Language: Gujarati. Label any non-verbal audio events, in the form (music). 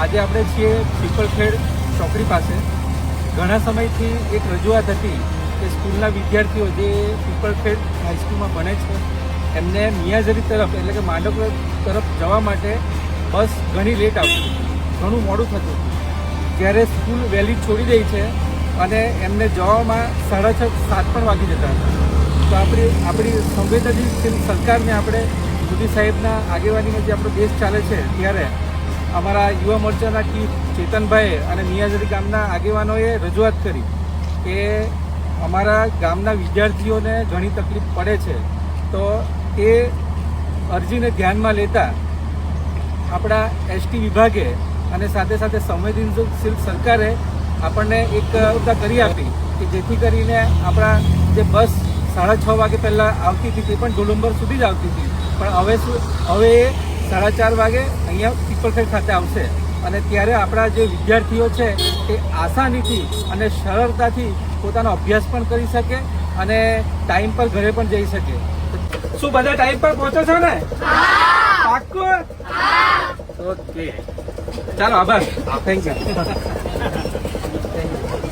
આજે આપણે છીએ પીપલખેડ ચોકડી પાસે. ઘણા સમયથી એક રજૂઆત હતી કે સ્કૂલના વિદ્યાર્થીઓ જે પીપલખેડ હાઈસ્કૂલમાં ભણે છે, એમને મિયાઝરી તરફ એટલે કે માંડવ તરફ જવા માટે બસ ઘણી લેટ આવતી. ઘણું મોડું થતું જ્યારે સ્કૂલ વહેલી છોડી દઈ છે અને એમને જવામાં સાડા છ, સાત પણ વાગી જતા હતા. તો આપણી આપણી સંવેદનશીલ સરકારને આપણે મોદી સાહેબના આગેવાનીમાં જે આપણો દેશ ચાલે છે, ત્યારે અમારા યુવા મોરચાના ચીફ ચેતનભાઈ અને મિયાઝરી ગામના આગેવાનોએ રજૂઆત કરી કે અમારા ગામના વિદ્યાર્થીઓને ઘણી તકલીફ પડે છે. તો એ અરજીને ધ્યાનમાં લેતા આપણા એસટી વિભાગે અને સાથે સાથે સંવેદનશીલ સરકારે આપણને એક ઉતા કરી આપી કે જેથી કરીને આપણા જે બસ સાડા છ વાગે પહેલાં આવતી હતી તે પણ ડોલુંબર સુધી જ આવતી હતી. પણ હવે શું હવે સાડા ચાર વાગે અહીંયા પીપળખેડ ખાતે આવશે. અને ત્યારે આપણા જે વિદ્યાર્થીઓ છે એ આસાનીથી અને સરળતાથી પોતાનો અભ્યાસ પણ કરી શકે અને ટાઈમ પર ઘરે પણ જઈ શકે. શું બધા ટાઈમ પર પહોંચો છો ને? પાક્કું? ઓકે ચાલો આભાર. Thank you (laughs)